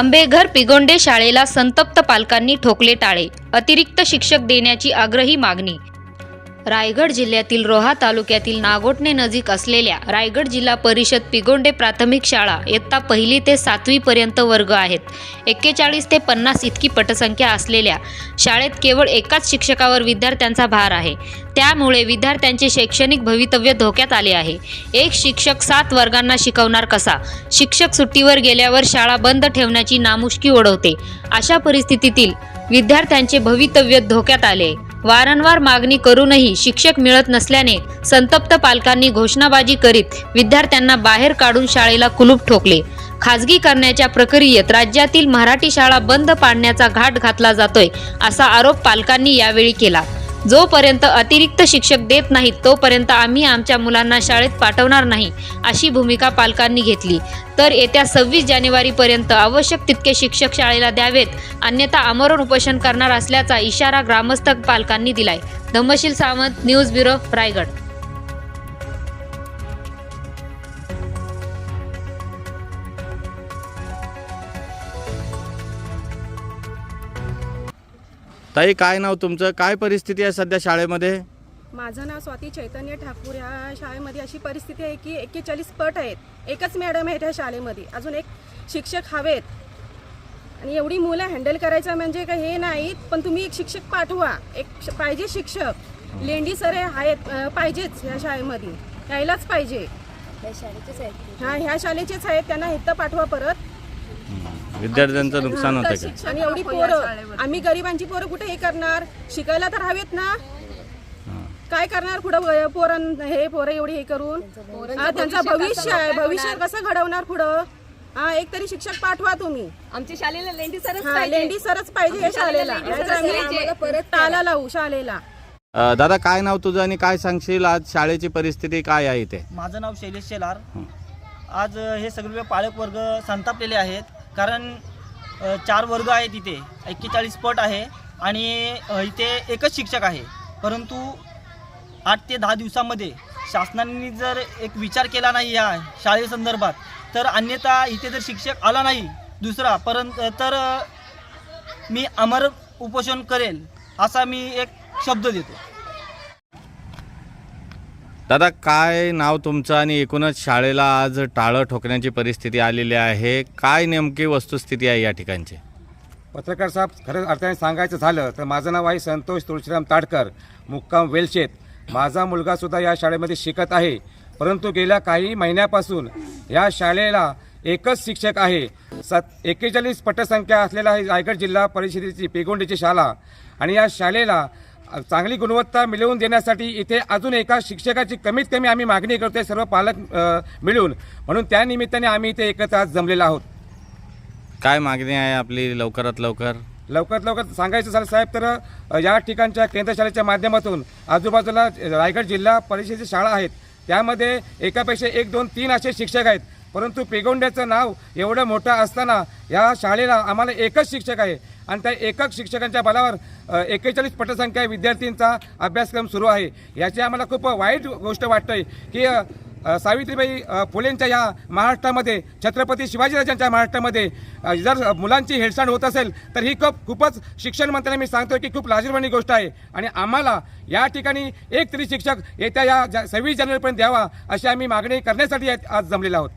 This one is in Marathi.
आंबेघर पिगोंडे शाळेला संतप्त पालकांनी ठोकले टाळे. अतिरिक्त शिक्षक देण्याची आग्रही मागणी. रायगड जिल्ह्यातील रोहा तालुक्यातील नागोटणे नजीक असलेल्या रायगड जिल्हा परिषद पिगोंडे प्राथमिक शाळा इयत्ता पहिली ते सातवी पर्यंत वर्ग आहेत. एक्केचाळीस ते पन्नास इतकी पटसंख्या असलेल्या शाळेत केवळ एकाच शिक्षकावर विद्यार्थ्यांचा भार आहे. त्यामुळे विद्यार्थ्यांचे शैक्षणिक भवितव्य धोक्यात आले आहे. एक शिक्षक सात वर्गांना शिकवणार कसा? शिक्षक सुट्टीवर गेल्यावर शाळा बंद ठेवण्याची नामुष्की ओढवते. अशा परिस्थितीतील विद्यार्थ्यांचे भवितव्य धोक्यात आले. वारंवार मागणी करूनही शिक्षक मिळत नसल्याने संतप्त पालकांनी घोषणाबाजी करीत विद्यार्थ्यांना बाहेर काढून शाळेला कुलूप ठोकले. खाजगी करण्याच्या प्रक्रियेत राज्यातील मराठी शाळा बंद पाडण्याचा घाट घातला जातोय असा आरोप पालकांनी यावेळी केला. जोपर्यंत अतिरिक्त शिक्षक देत नाहीत तोपर्यंत आम्ही आमच्या मुलांना शाळेत पाठवणार नाही अशी भूमिका पालकांनी घेतली. तर येत्या सव्वीस जानेवारीपर्यंत आवश्यक तितके शिक्षक शाळेला द्यावेत अन्यथा आमरण उपोषण करणार असल्याचा इशारा ग्रामस्थ पालकांनी दिलाय. Dhammasheel Sawant news bureau Raigad. ताई काय नाव तुमचं? काय परिस्थिती आहे सध्या शाळेमध्ये? माझं नाव स्वाती चैतन्य ठाकूर. ह्या शाळेमध्ये अशी परिस्थिती आहे की एक्केचाळीस पट आहेत. एकच मॅडम आहेत ह्या शाळेमध्ये. अजून एक शिक्षक हवेत. आणि एवढी मुलं हँडल करायचं म्हणजे का हे नाहीत पण तुम्ही एक शिक्षक पाठवा. एक श- पाहिजे शिक्षक. लेंडी सर हे आहेत अं, पाहिजेच ह्या शाळेमध्ये. यायलाच पाहिजे. हा ह्या शाळेचेच आहेत. त्यांना इथं पाठवा परत. विद्यार्थ्यांचं नुकसान होतं का? आणि एवढी पोरं आम्ही गरिबांची पोरं कुठे हे करणार? शिकायला तर हवेत ना. काय करणार पुढं पोरण हे पोरं एवढी हे करून? हा, त्यांचं भविष्य आहे भविष्य कसं घडवणार पुढं? हा एक तरी शिक्षक पाठवा तुम्ही. आमच्या शाळेला लेंडी सरच हा पाहिजे. लेंडी सरच पाहिजे शाळेला परत ताला लावू शाळेला. दादा काय नाव तुझं आणि काय सांगशील? आज शाळेची परिस्थिती काय आहे इथे? माझं नाव शैलेश शेलार. आज हे सगळे पालक वर्ग संतापलेले आहेत. कारण चार वर्ग आहेत इथे. एक्केचाळीस पट आहे आणि इथे एकच शिक्षक आहे. परंतु आठ ते दहा दिवसामध्ये शासनाने जर एक विचार केला नाही या शाळेसंदर्भात तर अन्यथा इथे जर शिक्षक आला नाही दुसरा परंत तर मी अमर उपोषण करेल असा मी एक शब्द देतो. दादा काय नाव तुमचं आणि एकूणच शाळेला आज टाळं ठोकण्याची परिस्थिती आलेली आहे? काय नेमकी वस्तुस्थिती आहे या ठिकाणची? पत्रकार साहेब खरंच अर्थाने सांगायचं झालं तर माझं नाव आहे संतोष तुळशीराम ताडकर मुक्काम वेलशेत. माझा मुलगासुद्धा या शाळेमध्ये शिकत आहे परंतु गेल्या काही महिन्यापासून या शाळेला एकच शिक्षक आहे. सत एक्केचाळीस पटसंख्या असलेला ही रायगड जिल्हा परिषदेची पेगोंडीची शाळा. आणि या शाळेला चांगली गुणवत्ता मिळवून देण्यासाठी इथे अजून एका शिक्षकाची कमीत कमी आम्ही मागणी करतोय सर्व पालक मिळून. म्हणून त्या निमित्ताने आम्ही इथे एकत्र आज जमलेलो आहोत. काय मागणी आहे आपली लवकरात लवकर? लवकरात लवकर सांगायचं झालं साहेब तर या ठिकाणच्या केंद्रशाळेच्या माध्यमातून आजूबाजूला रायगड जिल्हा परिषदेची शाळा आहेत. त्यामध्ये एकापेक्षा एक दोन तीन असे शिक्षक आहेत. परंतु पेगोंड्याचं नाव एवढं मोठं असताना या शाळेला आम्हाला एकच शिक्षक आहे. आणि त्या एकच शिक्षकांच्या बलावर एक्केचाळीस पटसंख्या विद्यार्थ्यांचा अभ्यासक्रम सुरू आहे. याची आम्हाला खूप वाईट गोष्ट वाटतंय की सावित्रीबाई फुलेंच्या या महाराष्ट्रामध्ये छत्रपती शिवाजीराजांच्या महाराष्ट्रामध्ये जर मुलांची हेळसांड होत असेल तर ही खूप खूपच शिक्षण मंत्र्यांना मी सांगतोय की खूप लाजीरवाणी गोष्ट आहे. आणि आम्हाला या ठिकाणी एक तरी शिक्षक येत्या या सव्वीस जानेवारीपर्यंत द्यावा अशी आम्ही मागणी करण्यासाठी आज जमलेला आहोत.